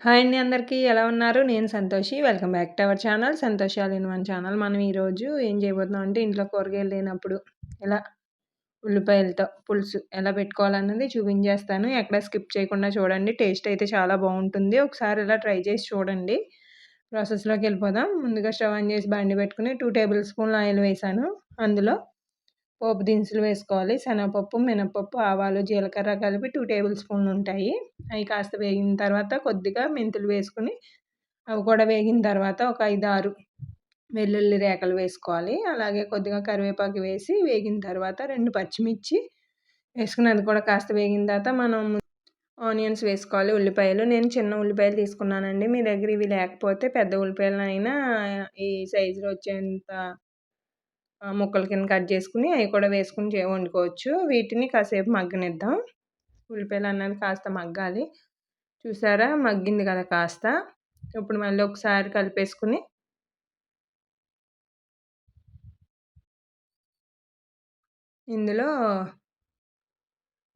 Hi అండి అందరికీ ఎలా ఉన్నారు? నేను Santoshi. Welcome back to our channel. సంతోషాలు ఇన్ వన్ ఛానల్. మనం ఈరోజు ఏం చేయబోతున్నాం అంటే ఇంట్లో కూరగాయలు లేనప్పుడు ఎలా ఉల్లిపాయలతో పులుసు ఎలా పెట్టుకోవాలన్నది చూపించేస్తాను. ఎక్కడ స్కిప్ చేయకుండా చూడండి. టేస్ట్ అయితే చాలా బాగుంటుంది. ఒకసారి ఇలా ట్రై చేసి చూడండి. ప్రాసెస్లోకి వెళ్ళిపోదాం. ముందుగా స్టవ్ ఆన్ చేసి బండి పెట్టుకుని టూ టేబుల్ స్పూన్లు ఆయిల్ వేసాను. అందులో పోపు దినుసులు వేసుకోవాలి. శనగపప్పు మినపప్పు ఆవాలు జీలకర్ర కలిపి టూ టేబుల్ స్పూన్లు ఉంటాయి. అవి కాస్త వేగిన తర్వాత కొద్దిగా మెంతులు వేసుకుని అవి కూడా వేగిన తర్వాత ఒక ఐదు ఆరు వెల్లుల్లి రేకలు వేసుకోవాలి. అలాగే కొద్దిగా కరివేపాకు వేసి వేగిన తర్వాత రెండు పచ్చిమిర్చి వేసుకుని అది కూడా కాస్త వేగిన తర్వాత మనం ఆనియన్స్ వేసుకోవాలి. ఉల్లిపాయలు. నేను చిన్న ఉల్లిపాయలు తీసుకున్నానండి. మీ దగ్గర ఇవి లేకపోతే పెద్ద ఉల్లిపాయలు అయినా ఈ సైజులో వచ్చేంత ముక్కల కింద కట్ చేసుకుని అవి కూడా వేసుకుని వండుకోవచ్చు. వీటిని కాసేపు మగ్గనిద్దాం. ఉల్లిపాయలు అన్నది కాస్త మగ్గాలి. చూసారా? మగ్గింది కదా కాస్త. ఇప్పుడు మళ్ళీ ఒకసారి కలిపేసుకుని ఇందులో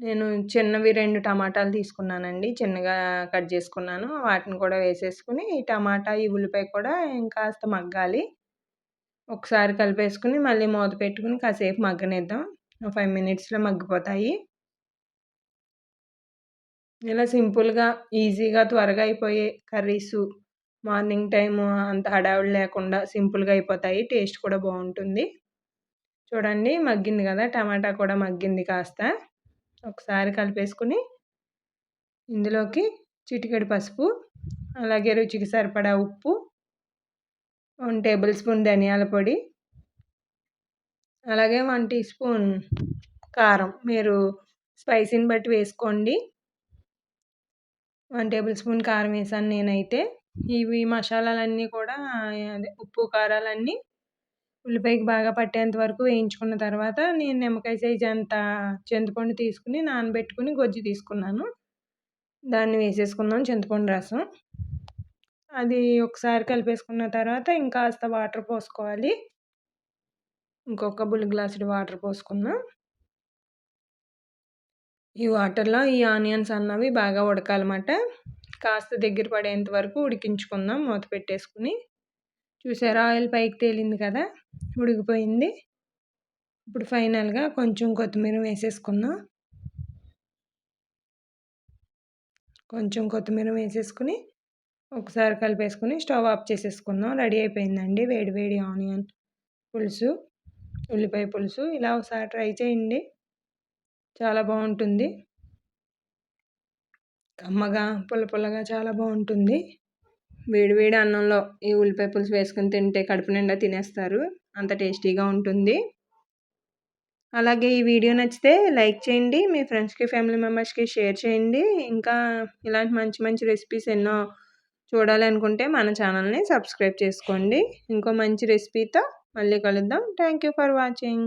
నేను చిన్నవి రెండు టమాటాలు తీసుకున్నానండి. చిన్నగా కట్ చేసుకున్నాను. వాటిని కూడా వేసేసుకుని ఈ టమాటా ఈ ఉల్లిపాయ కూడా ఇంకాస్త మగ్గాలి. ఒకసారి కలిపేసుకుని మళ్ళీ మూత పెట్టుకుని కాసేపు మగ్గనిద్దాం. ఫైవ్ మినిట్స్లో మగ్గిపోతాయి. ఇలా సింపుల్గా ఈజీగా త్వరగా అయిపోయే కర్రీసు మార్నింగ్ టైము అంత హడావుడి లేకుండా సింపుల్గా అయిపోతాయి. టేస్ట్ కూడా బాగుంటుంది. చూడండి మగ్గింది కదా టమాటా కూడా మగ్గింది కాస్త. ఒకసారి కలిపేసుకుని ఇందులోకి చిటికెడు పసుపు అలాగే రుచికి సరిపడా ఉప్పు వన్ టేబుల్ స్పూన్ ధనియాల పొడి. అలాగే వన్ టీ స్పూన్ కారం. మీరు స్పైసీని బట్టి వేసుకోండి. వన్ టేబుల్ స్పూన్ కారం వేసాను నేనైతే. ఇవి మసాలాలన్నీ కూడా అదే ఉప్పు కారాలన్నీ ఉల్లిపాయకి బాగా పట్టేంత వరకు వేయించుకున్న తర్వాత నేను నిమ్మకాయ సైజ్ అంత చింతపండు తీసుకుని నానబెట్టుకుని గొజ్జు తీసుకున్నాను. దాన్ని వేసేసుకుందాం చింతపండు రసం. అది ఒకసారి కలిపేసుకున్న తర్వాత ఇంకాస్త వాటర్ పోసుకోవాలి. ఇంకొక బుల్ గ్లాసుడు వాటర్ పోసుకుందాం. ఈ వాటర్లో ఈ ఆనియన్స్ అన్నవి బాగా ఉడకాలన్నమాట. కాస్త దగ్గర పడేంత వరకు ఉడికించుకుందాం మూత పెట్టేసుకుని. చూసారా ఆయిల్ పైకి తేలింది కదా? ఉడికిపోయింది. ఇప్పుడు ఫైనల్గా కొంచెం కొత్తిమీర వేసేసుకుందాం. కొంచెం కొత్తిమీర వేసేసుకుని ఒకసారి కలిపేసుకుని స్టవ్ ఆఫ్ చేసేసుకుందాం. రెడీ అయిపోయిందండి. వేడి వేడి ఆనియన్ పులుసు ఉల్లిపాయ పులుసు. ఇలా ఒకసారి ట్రై చేయండి. చాలా బాగుంటుంది. కమ్మగా పుల్ల పుల్లగా చాలా బాగుంటుంది. వేడివేడి అన్నంలో ఈ ఉల్లిపాయ పులుసు వేసుకుని తింటే కడుపు నిండా తినేస్తారు. అంత టేస్టీగా ఉంటుంది. అలాగే ఈ వీడియో నచ్చితే లైక్ చేయండి. మీ ఫ్రెండ్స్కి ఫ్యామిలీ మెంబర్స్కి షేర్ చేయండి. ఇంకా ఇలాంటి మంచి మంచి రెసిపీస్ ఎన్నో చూడాలనుకుంటే మన ఛానల్ని సబ్స్క్రైబ్ చేసుకోండి. ఇంకో మంచి రెసిపీతో మళ్ళీ కలుద్దాం. Thank you for watching.